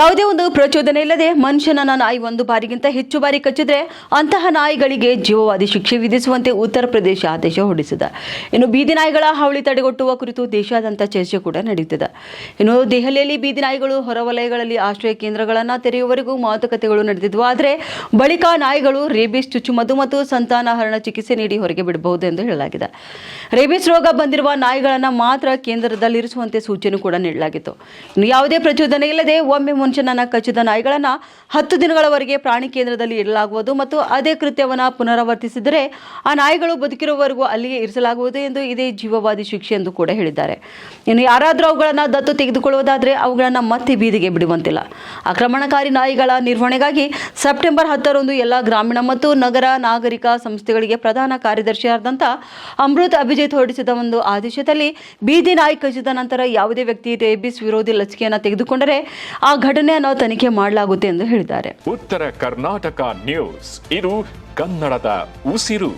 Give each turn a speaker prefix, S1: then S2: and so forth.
S1: ಯಾವುದೇ ಒಂದು ಪ್ರಚೋದನೆ ಇಲ್ಲದೆ ಮನುಷ್ಯನ ನಾಯಿ ಒಂದು ಬಾರಿಗಿಂತ ಹೆಚ್ಚು ಬಾರಿ ಕಚ್ಚಿದ್ರೆ ಅಂತಹ ನಾಯಿಗಳಿಗೆ ಜೀವವಾದಿ ಶಿಕ್ಷೆ ವಿಧಿಸುವಂತೆ ಉತ್ತರ ಪ್ರದೇಶ ಆದೇಶ ಹೊರಡಿಸಿದೆ. ಇನ್ನು ಬೀದಿ ನಾಯಿಗಳ ಹಾವಳಿ ತಡೆಗಟ್ಟುವ ಕುರಿತು ದೇಶಾದ್ಯಂತ ಚರ್ಚೆ ಕೂಡ ನಡೆಯುತ್ತಿದೆ ಇನ್ನು ದೆಹಲಿಯಲ್ಲಿ ಬೀದಿ ನಾಯಿಗಳು ಹೊರವಲಯಗಳಲ್ಲಿ ಆಶ್ರಯ ಕೇಂದ್ರಗಳನ್ನು ತೆರೆಯುವವರೆಗೂ ಮಾತುಕತೆಗಳು ನಡೆದಿದ್ವು. ಆದರೆ ಬಳಿಕ ನಾಯಿಗಳು ರೇಬಿಸ್, ಚುಚ್ಚುಮದ್ದು ಮತ್ತು ಸಂತಾನಹರಣ ಚಿಕಿತ್ಸೆ ನೀಡಿ ಹೊರಗೆ ಬಿಡಬಹುದು ಎಂದು ಹೇಳಲಾಗಿದೆ. ರೇಬಿಸ್ ರೋಗ ಬಂದಿರುವ ನಾಯಿಗಳನ್ನು ಮಾತ್ರ ಕೇಂದ್ರದಲ್ಲಿರಿಸುವಂತೆ ಸೂಚನೆ ಕೂಡ ನೀಡಲಾಗಿತ್ತು. ಇನ್ನು ಯಾವುದೇ ಪ್ರಚೋದನೆ ಇಲ್ಲದೆ ಒಮ್ಮೆ ಮನುಷ್ಯನನ್ನ ಕಚ್ಚಿದ ನಾಯಿಗಳನ್ನು ಹತ್ತು ದಿನಗಳವರೆಗೆ ಪ್ರಾಣಿ ಕೇಂದ್ರದಲ್ಲಿ ಇಡಲಾಗುವುದು ಮತ್ತು ಅದೇ ಕೃತ್ಯವನ್ನು ಪುನರಾವರ್ತಿಸಿದರೆ ಆ ನಾಯಿಗಳು ಬದುಕಿರುವವರೆಗೂ ಅಲ್ಲಿಯೇ ಇರಿಸಲಾಗುವುದು ಎಂದು ಇದೇ ಜೀವವಾದಿ ಶಿಕ್ಷೆ ಎಂದು ಕೂಡ ಹೇಳಿದ್ದಾರೆ. ಇನ್ನು ಯಾರಾದರೂ ಅವುಗಳನ್ನು ದತ್ತು ತೆಗೆದುಕೊಳ್ಳುವುದಾದರೆ ಅವುಗಳನ್ನು ಮತ್ತೆ ಬೀದಿಗೆ ಬಿಡುವಂತಿಲ್ಲ. ಆಕ್ರಮಣಕಾರಿ ನಾಯಿಗಳ ನಿರ್ವಹಣೆಗಾಗಿ ಸೆಪ್ಟೆಂಬರ್ ಹತ್ತರಂದು ಎಲ್ಲ ಗ್ರಾಮೀಣ ಮತ್ತು ನಗರ ನಾಗರಿಕ ಸಂಸ್ಥೆಗಳಿಗೆ ಪ್ರಧಾನ ಕಾರ್ಯದರ್ಶಿಯಾದಂಥ ಅಮೃತ್ ಅಭಿಜಿತ್ ಹೊರಡಿಸಿದ ಒಂದು ಆದೇಶದಲ್ಲಿ ಬೀದಿ ನಾಯಿ ಕಚ್ಚಿದ ನಂತರ ಯಾವುದೇ ವ್ಯಕ್ತಿ ರೇಬಿಸ್ ವಿರೋಧಿ ಲಸಿಕೆಯನ್ನು ತೆಗೆದುಕೊಂಡರೆ ಆ ಘಟನೆಯನ್ನು ತನಿಖೆ ಮಾಡಲಾಗುತ್ತೆ ಎಂದು ಹೇಳಿದ್ದಾರೆ.
S2: ಉತ್ತರ ಕರ್ನಾಟಕ ನ್ಯೂಸ್. ಇದು ಕನ್ನಡದ ಉಸಿರು.